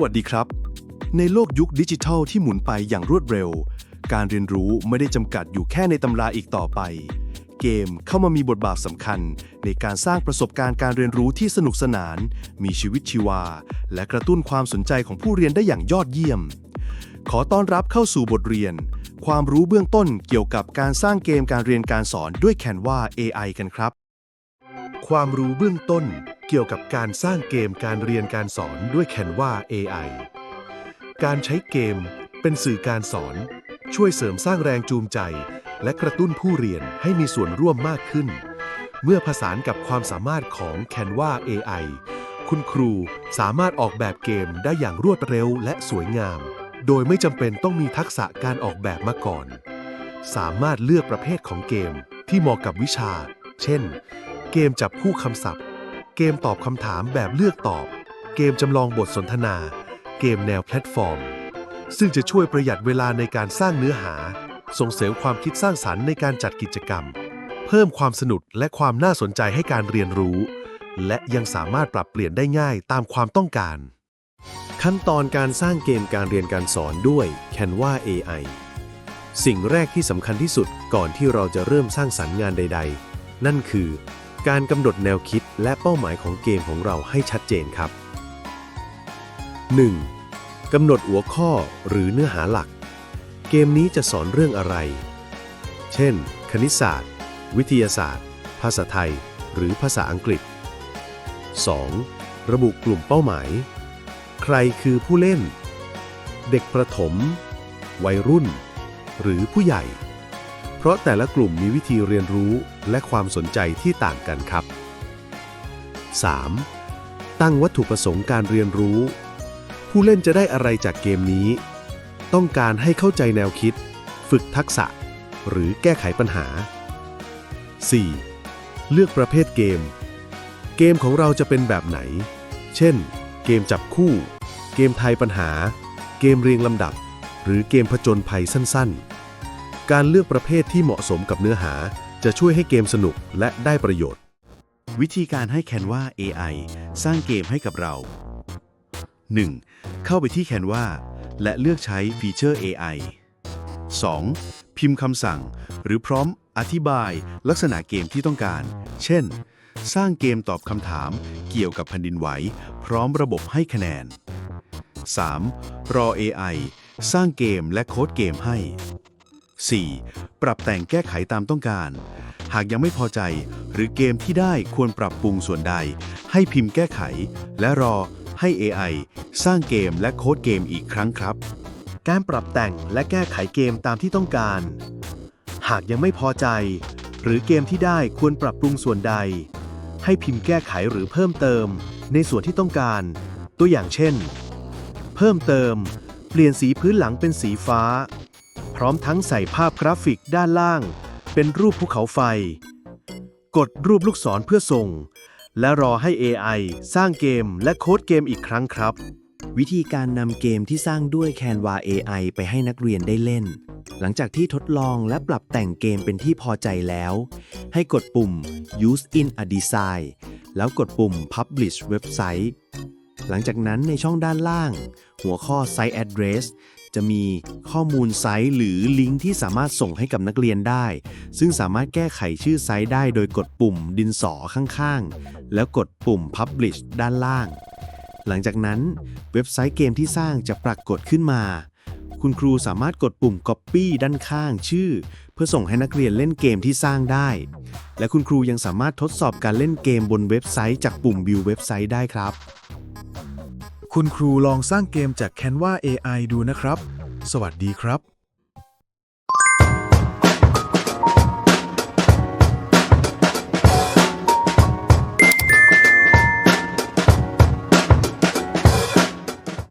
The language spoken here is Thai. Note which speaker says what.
Speaker 1: วัสดีครับ ในโลกยุคดิจิทัลที่หมุนไปอย่างรวดเร็ว การเรียนรู้ไม่ได้จำกัดอยู่แค่ในตำราอีกต่อไป เกมเข้ามามีบทบาทสำคัญ ในการสร้างประสบการณ์การเรียนรู้ที่สนุกสนาน มีชีวิตชีวา และกระตุ้นความสนใจของผู้เรียนได้อย่างยอดเยี่ยม ขอต้อนรับเข้าสู่บทเรียน ความรู้เบื้องต้นเกี่ยวกับการสร้างเกมการเรียนการสอนด้วย Canva AI กันครับ ความรู้เบื้องต้น เกี่ยวกับการสร้างเกมการเรียนการสอนด้วย Canva AI การใช้เกมเป็นสื่อการสอน ช่วยเสริมสร้างแรงจูงใจ และกระตุ้นผู้เรียนให้มีส่วนร่วมมากขึ้น เมื่อผสานกับความสามารถของ Canva AI คุณครูสามารถออกแบบเกมได้อย่างรวดเร็วและสวยงาม โดยไม่จำเป็นต้องมีทักษะการออกแบบมาก่อน สามารถเลือกประเภทของเกมที่เหมาะกับวิชา เช่น เกมจับคู่คำศัพท์ เกมตอบคำถามแบบเลือกตอบ เกมจำลองบทสนทนา เกมแนวแพลตฟอร์ม ซึ่งจะช่วยประหยัดเวลาในการสร้างเนื้อหา ส่งเสริมความคิดสร้างสรรค์ในการจัดกิจกรรม เพิ่มความสนุกและความน่าสนใจให้การเรียนรู้ และยังสามารถปรับเปลี่ยนได้ง่ายตามความต้องการ ขั้นตอนการสร้างเกมการเรียนการสอนด้วย Canva AI สิ่งแรกที่สำคัญที่สุดก่อนที่เราจะเริ่มสร้างสรรค์งานใด ๆ นั่นคือ การกำหนดแนวคิดและเป้าหมายของเกมของเราให้ชัดเจนครับ 1. กำหนดหัวข้อหรือเนื้อหาหลัก เกมนี้จะสอนเรื่องอะไร เช่น คณิตศาสตร์ วิทยาศาสตร์ ภาษาไทย หรือภาษาอังกฤษ 2. ระบุกลุ่มเป้าหมาย ใครคือผู้เล่น เด็กประถม วัยรุ่น หรือผู้ใหญ่ เพราะแต่ละกลุ่มมีวิธีเรียนรู้ และความสนใจที่ต่างกันครับ 3. ตั้งวัตถุประสงค์การเรียนรู้ ผู้เล่นจะได้อะไรจากเกมนี้ ต้องการให้เข้าใจแนวคิด ฝึกทักษะ หรือแก้ไขปัญหา 4. เลือกประเภทเกม เกมของเราจะเป็นแบบไหน เช่น เกมจับคู่ เกมทายปัญหา เกมเรียงลำดับ หรือเกมผจญภัยสั้นๆ การเลือกประเภทที่เหมาะสมกับเนื้อหา จะช่วยให้เกมสนุกและได้ประโยชน์ วิธีการให้ Canva AI สร้างเกมให้กับเรา 1. เข้าไปที่ Canva และเลือกใช้ฟีเจอร์ AI 2. พิมพ์คำสั่ง หรือพร้อมอธิบายลักษณะเกมที่ต้องการ เช่น สร้างเกมตอบคำถามเกี่ยวกับแผ่นดินไหว พร้อมระบบให้คะแนน 3. รอ AI สร้างเกมและโค้ดเกมให้ 4. ปรับแต่งแก้ไขตามต้องการ หากยังไม่พอใจ หรือเกมที่ได้ควรปรับปรุงส่วนใด ให้พิมพ์แก้ไข และรอให้ AI สร้างเกมและโค้ดเกมอีกครั้งครับ การปรับแต่งและแก้ไขเกมตามที่ต้องการ หากยังไม่พอใจ หรือเกมที่ได้ควรปรับปรุงส่วนใด ให้พิมพ์แก้ไขหรือเพิ่มเติม ในส่วนที่ต้องการ ตัวอย่างเช่น เพิ่มเติม เปลี่ยนสีพื้นหลังเป็นสีฟ้า พร้อมทั้งใส่ภาพกราฟิกด้านล่าง เป็นรูปภูเขาไฟ กดรูปลูกศรเพื่อส่ง และรอให้ AI สร้างเกมและโค้ดเกมอีกครั้งครับ
Speaker 2: วิธีการนำเกมที่สร้างด้วย Canva AI ไปให้นักเรียนได้เล่น หลังจากที่ทดลองและปรับแต่งเกมเป็นที่พอใจแล้ว ให้กดปุ่ม Use in a Design แล้วกดปุ่ม Publish Website หลังจากนั้นในช่องด้านล่าง หัวข้อ Site Address จะมีข้อมูลไซต์หรือลิงก์ที่สามารถส่งให้กับนักเรียนได้ ซึ่งสามารถแก้ไขชื่อไซต์ได้โดยกดปุ่มดินสอข้างๆ แล้วกดปุ่ม Publish ด้านล่าง หลังจากนั้นเว็บไซต์เกมที่สร้างจะปรากฏขึ้นมา คุณครูสามารถกดปุ่ม Copy ด้านข้างชื่อ เพื่อส่งให้นักเรียนเล่นเกมที่สร้างได้ และคุณครูยังสามารถทดสอบการเล่นเกมบนเว็บไซต์จากปุ่ม View เว็บไซต์ได้ครับ
Speaker 3: คุณครูลองสร้างเกมจาก Canva AI ดูนะครับ สวัสดีครับ